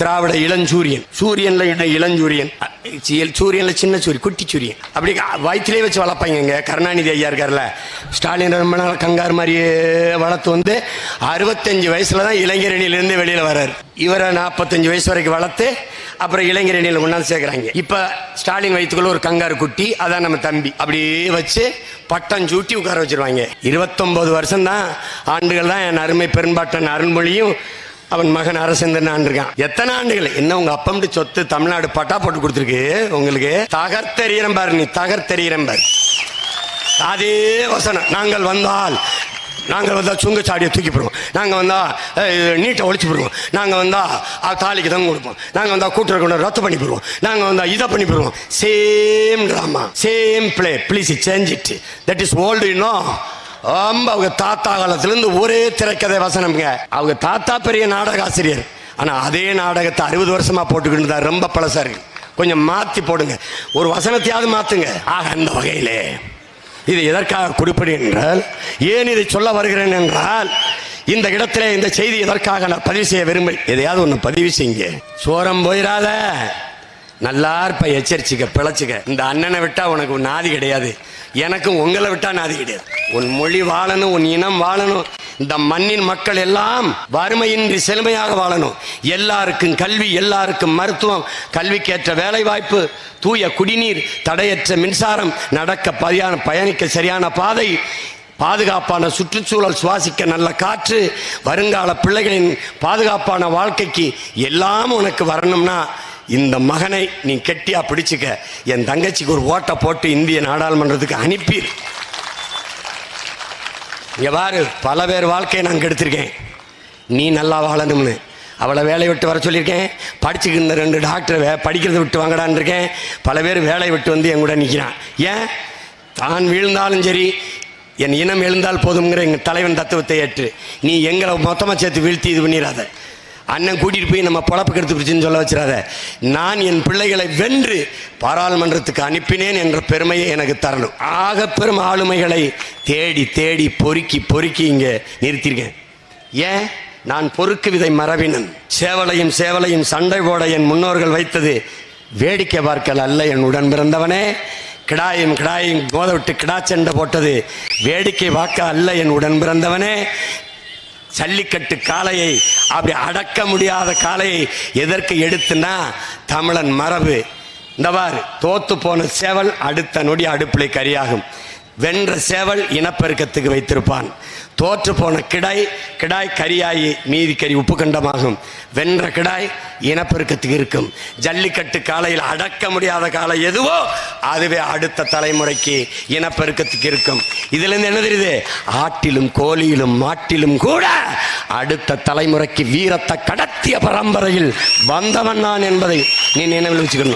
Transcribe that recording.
திராவிட இளஞ்சூரியன். சூரியன்ல என்ன இளஞ்சூரியன்? சூரியன்ல சின்ன சூரியன் குட்டி சூரியன். அப்படி வயிற்றுலேயே வயிற்றிலே வச்சு வளர்ப்பாங்க இங்க. கருணாநிதி ஐயா இருக்கார்ல ஸ்டாலின் ரொம்ப நாள் கங்கார் மாதிரியே வளர்த்து வந்து அறுபத்தஞ்சு வயசுல தான் இளைஞரணியிலேருந்து வெளியில வர்றாரு. இவரை நாற்பத்தஞ்சு வயசு வரைக்கும் வளர்த்து அப்புறம் இளைஞரணியில் கொண்டாந்து சேர்க்குறாங்க. இப்போ ஸ்டாலின் வயிற்றுக்குள்ள ஒரு கங்கார் குட்டி அதான் நம்ம தம்பி. அப்படியே வச்சு பட்டம் சூட்டி உட்கார வச்சிருவாங்க. இருபத்தொன்பது வருஷம் தான் ஆண்டுகள் தான் என் அருமை பெரும்பாட்டன் அருண்மொழியும் அவன் மகன் அரசேந்திரன் ஆண்டிருக்கான் எத்தனை ஆண்டுகள்? என்ன உங்க அப்பம்டி சொத்து தமிழ்நாடு பட்டா போட்டு கொடுத்துருக்கு? உங்களுக்கு தகர்த்தெறியறம் பாரு நீ தகர்த்தெறியறம் பாரு. அதே வசனம். நாங்கள் வந்தால் நாங்கள் வந்தால் சுங்கச்சாடியை தூக்கி போடுவோம். நாங்கள் வந்தால் நீட்டை ஒழிச்சு போடுவோம். நாங்கள் வந்தால் தாலிக்கு தான் கொடுப்போம். நாங்கள் வந்தால் கூட்டுற கொண்டு ரத்து பண்ணி போடுவோம். நாங்கள் வந்தால் இதை பண்ணி போடுவோம். Same drama same play please change it that is old இன்னும் ரொம்ப அவங்க தாத்தா காலத்திலேருந்து ஒரே திரைக்கதை வசனம்ங்க. அவங்க தாத்தா பெரிய நாடக ஆசிரியர் ஆனால் அதே நாடகத்தை அறுபது வருஷமாக போட்டுக்கிட்டு தான் ரொம்ப பழசாக இருக்கு. கொஞ்சம் மாற்றி போடுங்க. ஒரு வசனத்தையாவது மாற்றுங்க ஆக அந்த வகையிலே இது எதற்காக குறிப்பிடு என்றால் ஏன் இதை சொல்ல வருகிறேன் என்றால் இந்த இடத்துல இந்த செய்தி எதற்காக நான் பதிவு செய்ய விரும்ப எதையாவது ஒன்று பதிவு செய்யுங்க. சோரம் போயிடாத நல்லாருப்ப எச்சரிச்சுக்க பிழைச்சிக்க. இந்த அண்ணனை விட்டா உனக்கு நாதி கிடையாது. எனக்கும் உங்களை விட்டா நாதி கிடையாது. உன் மொழி வாழணும் உன் இனம் வாழணும். இந்த மண்ணின் மக்கள் எல்லாம் வறுமையின்றி செழுமையாக வாழணும். எல்லாருக்கும் கல்வி எல்லாருக்கும் மருத்துவம் கல்விக்கேற்ற வேலை வாய்ப்பு தூய குடிநீர் தடையற்ற மின்சாரம் நடக்க பதியான பயணிக்க சரியான பாதை பாதுகாப்பான சுற்றுச்சூழல் சுவாசிக்க நல்ல காற்று வருங்கால பிள்ளைகளின் பாதுகாப்பான வாழ்க்கைக்கு எல்லாம் உனக்கு வரணும்னா இந்த மகனை நீ கெட்டியா பிடிச்சுக்க. என் தங்கச்சிக்கு ஒரு ஓட்டை போட்டு இந்திய நாடாளுமன்றத்துக்கு அனுப்பிடு இங்க பாரு பல பேர் வாழ்க்கையை நான் கெடுத்திருக்கேன். நீ நல்லா வாழணும்னு. அவளை வேலையை விட்டு வர சொல்லியிருக்கேன். படிச்சுக்கிட்டு இருந்த ரெண்டு டாக்டரை வே படிக்கிறத விட்டு வாங்கடான்னு இருக்கேன். பல பேர் வேலையை விட்டு வந்து என் கூட நிற்கிறான் ஏன்? தான் வீழ்ந்தாலும் சரி என் இனம் எழுந்தால் போதுங்கிற எங்கள் தலைவன் தத்துவத்தை ஏற்று. நீ எங்களை மொத்தமாக சேர்த்து வீழ்த்தி இது பண்ணிடாத. அண்ணன் கூட்டிட்டு போய் நம்ம பொழப்புக்கு எடுத்து பிடிச்சுன்னு சொல்ல வச்சிடாத. நான் என் பிள்ளைகளை வென்று பாராளுமன்றத்துக்கு அனுப்பினேன் என்ற பெருமையை எனக்கு தரணும். ஆக பெரும் ஆளுமைகளை தேடி தேடி பொறுக்கி பொறுக்கி இங்கே நிறுத்தியிருக்கேன். ஏன்? நான் பொறுக்கு விதை மரபினன். சேவலையும் சேவலையும் சண்டை போட என் முன்னோர்கள் வைத்தது வேடிக்கை பார்க்கல் அல்ல என் உடன் பிறந்தவனே. கிடாயும் கிடாயும் கோதவிட்டு கிடா சண்டை போட்டது வேடிக்கை பார்க்க அல்ல என் உடன் பிறந்தவனே. ஜல்லிக்கட்டு காளையை அப்படி அடக்க முடியாத காளையை எதற்கு எடுத்துனா தமிழன் மரபு. இந்த பாரு தோத்து போன சேவல் அடுத்த நொடி அடுப்பிலை கரியாகும். வென்ற சேவல் இனப்பெருக்கத்துக்கு வைத்திருப்பான். தோற்று போன கிடாய் கிடாய் கரியாயி மீதி கறி உப்பு கண்டமாகும் வென்ற கிடாய் இனப்பெருக்கத்துக்கு இருக்கும். ஜல்லிக்கட்டு காலையில் அடக்க முடியாத காலை எதுவோ அதுவே அடுத்த தலைமுறைக்கு இனப்பெருக்கத்துக்கு இருக்கும். இதுல இருந்து என்ன தெரியுது? ஆட்டிலும் கோழியிலும் மாட்டிலும் கூட அடுத்த தலைமுறைக்கு வீரத்தை கடத்திய பரம்பரையில் வந்தவன் நான் என்பதை நீ நினைவில் வச்சுக்கணும்.